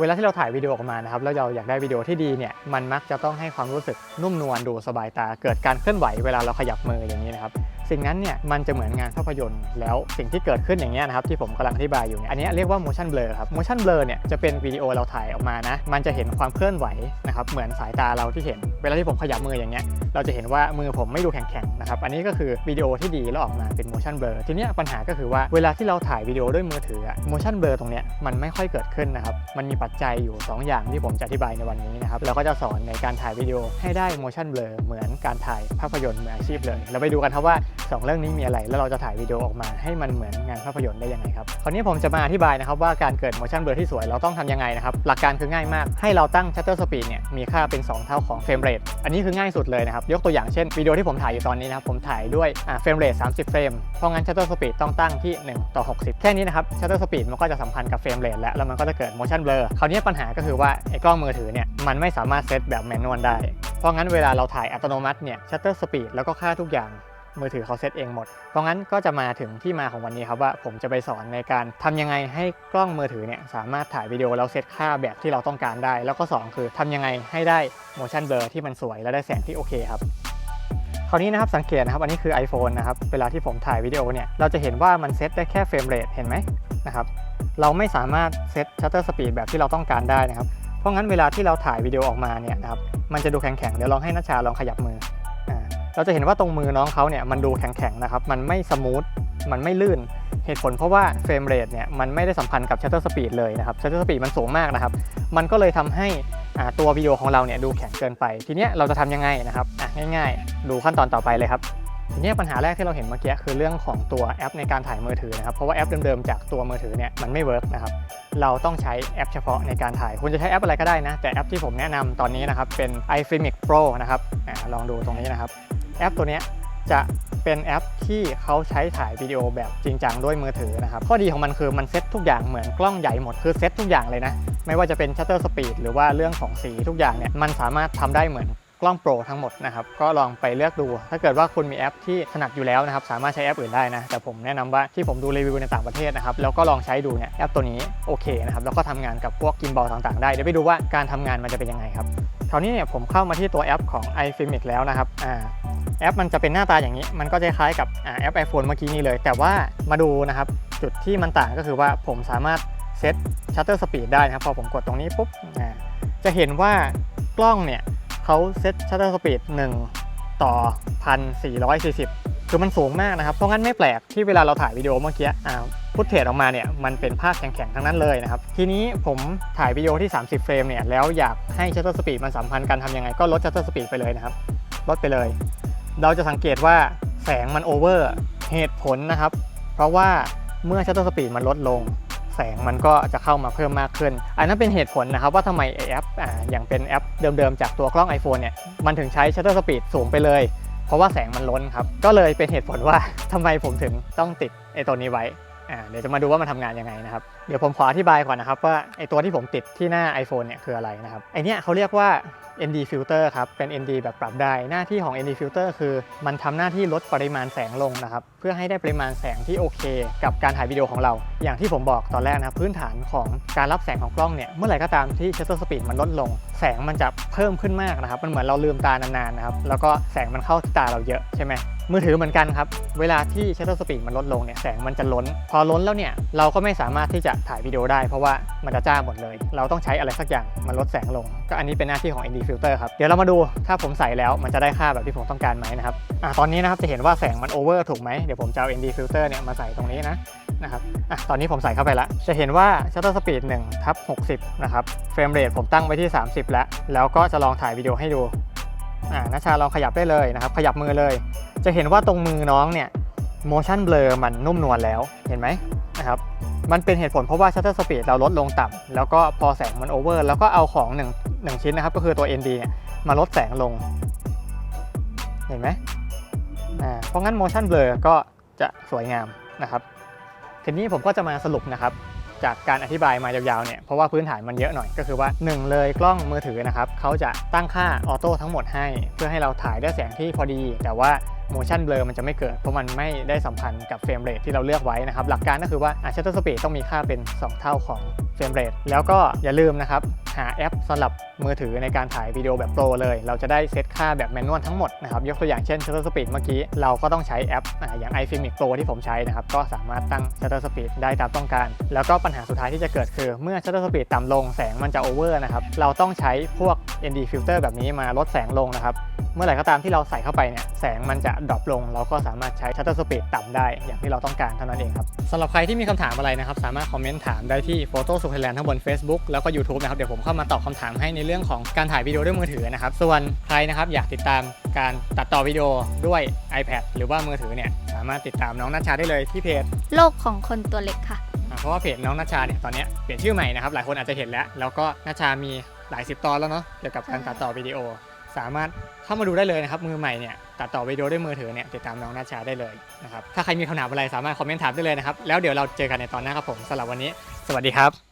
เวลาที่เราถ่ายวิดีโอออกมานะครับแล้วเราอยากได้วิดีโอที่ดีเนี่ยมันมักจะต้องให้ความรู้สึกนุ่มนวลดูสบายตา เกิดการเคลื่อนไหวเวลาเราขยับมืออย่างนี้นะครับสิ่งนั้นเนี่ยมันจะเหมือนงานภาพยนตร์ แล้วสิ่งที่เกิดขึ้นอย่างเงี้ยนะครับที่ผมกำลังอธิบายอยู่เนี่ยอันนี้เรียกว่า motion blur ครับ motion blur เนี่ยจะเป็นวิดีโอเราถ่ายออกมานะมันจะเห็นความเคลื่อนไหวนะครับเหมือนสายตาเราที่เห็น เวลาที่ผมขยับมืออย่างเงี้ยเราจะเห็นว่ามือผมไม่ดูแข็ง นะครับอันนี้ก็คือวิดีโอที่ดีแล้วออกมาเป็น motion blur ทีเนี้ยปัญหาก็คือว่าเวลาที่เราถ่ายวิดีโอด้วยมือถือ motion blur ตรงเนี้ยมันไม่ค่อยเกิดขึ้นนะครับมันมีปัจจัยอยู่ 2 อย่างที่ผมจะอธิบายในวันนี้นะครับเราก็จะสอนในการถ่ายวิดีโอให้ได้ motion blur เหมือนการถ่ายภาพยนตร์มืออาชีพเลย เราไปดูกันครับว่า 2 เรื่องนี้มีอะไร แล้วเราจะถ่ายวิดีโอออกมาให้มันเหมือนงานภาพยนตร์ได้ยังไงครับคราวนี้ผมจะมาอธิบายนะครับว่าการเกิด motion blur ที่สวยเราต้องทำยังไงนะครับหลักการคือง่ายมากให้เราตั้ง shutter speed เนี่ยมีค่าเป็น 2 เท่าของ frame rate อันนี้คือง่ายสุดเลยนะครับยกตัวอย่างเช่นวิดีโอที่ผมถ่ายอยู่ตอนนี้นะครับผมถ่ายด้วยอ่า frame rate 30 เฟรม เพราะงั้น shutter speed ต้องตั้งที่ 1 ต่อ 60 แค่นี้นะครับ shutter speed มันก็จะสัมพันธ์กับ frame rate แล้วแล้วมันก็จะเกิด motion blur คราวนี้ปัญหาก็คือว่าไอ้กล้องมือถือเนี่ยมันไม่สามารถเซตแบบแมนนวลได้ เพราะงั้นเวลาเราถ่ายอัตโนมัติเนี่ย shutter speed แล้วก็ค่าทุกอย่างมือถือเขาเซตเองหมด เพราะงั้นก็จะมาถึงที่มาของวันนี้ครับว่าผมจะไปสอนในการทำยังไงให้กล้องมือถือเนี่ยสามารถถ่ายวิดีโอแล้วเซตค่าแบบที่เราต้องการได้ แล้วก็ 2 คือทำยังไงให้ได้ motion blur ที่มันสวยและได้แสงที่โอเคครับ คราวนี้นะครับสังเกตนะครับอันนี้คือ iPhone นะครับเวลาที่ผมถ่ายวิดีโอเนี่ยเราจะเห็นว่ามันเซตได้แค่เฟรมเรทเห็นไหมนะครับเราไม่สามารถเซต shutter speed แบบที่เราต้องการได้นะครับเพราะงั้นเวลาที่เราถ่ายวิดีโอออกมาเนี่ยนะครับมันจะดูแข็งๆเดี๋ยวลองให้นัชชาลองขยับมืออ่าเราจะเห็นว่าตรงมือน้องเขาเนี่ยมันดูแข็งๆนะครับมันไม่สมูทมันไม่ลื่นเหตุผลเพราะว่าเฟรมเรทเนี่ยมันไม่ได้สัมพันธ์กับ shutter speed เลยนะครับ shutter speed มันสูงมากนะครับมันก็เลยทำให้ ตัววิดีโอของเราเนี่ยดูแข็งเกินไป ทีเนี้ยเราจะทำยังไงนะครับอะง่ายๆ ดูขั้นตอนต่อไปเลยครับทีเนี้ยปัญหาแรกที่เราเห็นเมื่อกี้คือเรื่องของตัวแอปในการถ่ายมือถือนะครับเพราะว่าแอปเดิมๆจากตัวมือถือเนี่ยมันไม่เวิร์กนะครับเราต้องใช้แอปเฉพาะในการถ่าย คุณจะใช้แอปอะไรก็ได้นะ แต่แอปที่ผมแนะนำตอนนี้นะครับเป็น iFilmic Pro นะครับอาลองดูตรงนี้นะครับ แอปตัวเนี้ยจะเป็นแอปที่เขาใช้ถ่ายวิดีโอแบบจริงจังด้วยมือถือนะครับข้อดีของมันคือมันเซ็ตทุกอย่างเหมือนกล้องใหญ่หมดคือเซ็ตทุกอย่างเลยนะ ไม่ว่าจะเป็น shutter speed หรือว่าเรื่องของสีทุกอย่างเนี่ยมันสามารถทำได้เหมือนกล้องโปรทั้งหมดนะครับ ก็ลองไปเลือกดู ถ้าเกิดว่าคุณมีแอปที่ถนัดอยู่แล้วนะครับ สามารถใช้แอปอื่นได้นะ แต่ผมแนะนำว่าที่ผมดูรีวิวในต่างประเทศนะครับ แล้วก็ลองใช้ดูเนี่ยแอปตัวนี้โอเคนะครับ แล้วก็ทำงานกับพวกกิมบอลต่างๆ ได้ เดี๋ยวไปดูว่าการทำงานมันจะเป็นยังไงครับคราวนี้เนี่ยผมเข้ามาที่ตัวแอปของ iFilmic แล้วนะครับอ่าแอปมันจะเป็นหน้าตาอย่างนี้ มันก็จะคล้ายกับอแอป iPhone เมื่อกี้นี้เลย แต่ว่ามาดูนะครับ จุดที่มันต่างก็คือว่าผมสามารถ เซต shutter speed ได้นะครับ พอผมกดตรงนี้ปุ๊บจะเห็นว่ากล้องเนี่ยเขาเซต shutter speed 1ต่อ 1440 คือมันสูงมากนะครับ เพราะงั้นไม่แปลกที่เวลาเราถ่ายวิดีโอเมื่อกี้พุทเทจออกมาเนี่ยมันเป็นภาพแข็งๆ ทั้งนั้นเลยนะครับ ทีนี้ผมถ่ายวิดีโอที่ 30 เฟรมเนี่ยแล้วอยากให้ shutter speed มันสัมพันธ์กันทำยังไงก็ลด shutter speed ไปเลยนะครับ ลดไปเลย เราจะสังเกตว่าแสงมันโอเวอร์เหตุผลนะครับ เพราะว่าเมื่อชัตเตอร์สปีดมันลดลง แสงมันก็จะเข้ามาเพิ่มมากขึ้น อันนั้นเป็นเหตุผลนะครับว่าทำไมแอปออย่างเป็นแอปเดิมๆ จากตัวกล้อง iPhone เนี่ยมันถึงใช้ชัตเตอร์สปีดสูงไปเลย เพราะว่าแสงมันล้นครับ ก็เลยเป็นเหตุผลว่าทำไมผมถึงต้องติดไอ้ตัวนี้ไว้ อ่าเดี๋ยวจะมาดูว่ามันทำงานยังไงนะครับ เดี๋ยวผมขออธิบายก่อนนะครับ ว่าไอตัวที่ผมติดที่หน้า iPhone เนี่ยคืออะไรนะครับไอเนี้ยเขาเรียกว่า ND filter ครับ เป็น ND แบบปรับได้ หน้าที่ของ ND filter คือ มันทำหน้าที่ลดปริมาณแสงลงนะครับ เพื่อให้ได้ปริมาณแสงที่โอเค กับการถ่ายวิดีโอของเรา อย่างที่ผมบอกตอนแรกนะครับพื้นฐานของการรับแสงของกล้องเนี่ย เมื่อไหร่ก็ตามที่ shutter speed มันลดลง แสงมันจะเพิ่มขึ้นมากนะครับ มันเหมือนเราลืมตานานๆนะครับ แล้วก็แสงมันเข้าตาเราเยอะใช่ไหม มือถือเหมือนกันครับ เวลาที่ shutter speed มันลดลงเนี่ยแสงมันจะล้น พอล้นแล้วเนี่ยเราก็ไม่สามารถที่จะถ่ายวิดีโอได้เพราะว่ามันจะจ้าหมดเลย เราต้องใช้อะไรสักอย่างมันลดแสงลง ก็อันนี้เป็นหน้าที่ของ ND filter ครับ เดี๋ยวเรามาดูถ้าผมใส่แล้วมันจะได้ค่าแบบที่ผมต้องการไหมนะครับอะตอนนี้นะครับจะเห็นว่าแสงมันโอเวอร์ถูกไหมเดี๋ยวผมจะเอา ND filter เนี่ยมาใส่ตรงนี้นะนะครับอะตอนนี้ผมใส่เข้าไปแล้ว จะเห็นว่า shutter speed 1ทับ60 นะครับ เฟรมเรทผมตั้งไว้ที่ 30 แล้ว แล้วก็จะลองถ่ายวิดีโอให้ดู อ่านัชาลองขยับได้เลยนะครับ ขยับมือเลย จะเห็นว่าตรงมือน้องเนี่ย motion blur มันนุ่มนวลแล้วเห็นไหมนะครับมันเป็นเหตุผลเพราะว่า shutter speed เราลดลงต่ำแล้วก็พอแสงมัน over แล้วก็เอาของหนึ่งหนึ่งชิ้นนะครับ ก็คือตัว ND เนี่ยมาลดแสงลง เห็นไหมอ่าเพราะงั้น motion blur ก็จะสวยงามนะครับ ทีนี้ผมก็จะมาสรุปนะครับ จากการอธิบายมายาวๆเนี่ยเพราะว่าพื้นฐานมันเยอะหน่อยก็คือว่า 1 เลยกล้องมือถือนะครับเขาจะตั้งค่าออโต้ทั้งหมดให้ เพื่อให้เราถ่ายได้แสงที่พอดี แต่ว่า motion blur มันจะไม่เกิด เพราะมันไม่ได้สัมพันธ์กับเฟรมเรทที่เราเลือกไว้นะครับ หลักการก็คือว่า shutter speed ต้องมีค่าเป็น 2 เท่าของเฟรมเรทแล้วก็อย่าลืมนะครับ หาแอปสำหรับมือถือในการถ่ายวิดีโอแบบโปรเลย เราจะได้เซตค่าแบบแมนนวลทั้งหมดนะครับ ยกตัวอย่างเช่น shutter speed เมื่อกี้ เราก็ต้องใช้แอปออย่าง iFilmic Pro ที่ผมใช้นะครับ ก็สามารถตั้ง shutter speed ได้ตามต้องการ แล้วก็ปัญหาสุดท้ายที่จะเกิดคือ เมื่อ shutter speed ต่ำลงแสงมันจะ over นะครับ เราต้องใช้พวก ND filter แบบนี้มาลดแสงลงนะครับ เมื่อไหร่ก็ตามที่เราใส่เข้าไปเนี่ยแสงมันจะดรอปลง เราก็สามารถใช้ shutter speed ต่ำได้อย่างที่เราต้องการเท่านั้นเองครับสำหรับใครที่มีคำถามอะไรนะครับ สามารถคอมเมนต์ถามได้ที่ Photo s u p e r l a n d ทั้งบน Facebook แล้วก็ YouTube นะครับ เดี๋ยวผมเข้ามาตอบคำถามให้ในเรื่องของการถ่ายวิดีโอด้วยมือถือนะครับ ส่วนใครนะครับอยากติดตามการตัดต่อวิดีโอด้วย iPad หรือว่ามือถือเนี่ยสามารถติดตามน้องนัชชาได้เลยที่เพจโลกของคนตัวเล็กค่ะ เพราะว่าเพจน้องนัชชาเนี่ยตอนนี้เปลี่ยนชื่อใหม่นะครับหลายคนอาจจะเห็นแล้ว แล้วก็นัชชามีหลายสิบตอนแล้วเนาะเกี่ยวกับการตัดต่อวิดีโอ สามารถเข้ามาดูได้เลยนะครับมือใหม่เนี่ยตัดต่อวิดีโอด้วยมือถือเนี่ยติดตามน้องนาชชาได้เลยนะครับถ้าใครมีคำถามอะไรสามารถคอมเมนต์ถามได้เลยนะครับแล้วเดี๋ยวเราเจอกันในตอนหน้าครับผมสำหรับวันนี้ สวัสดีครับ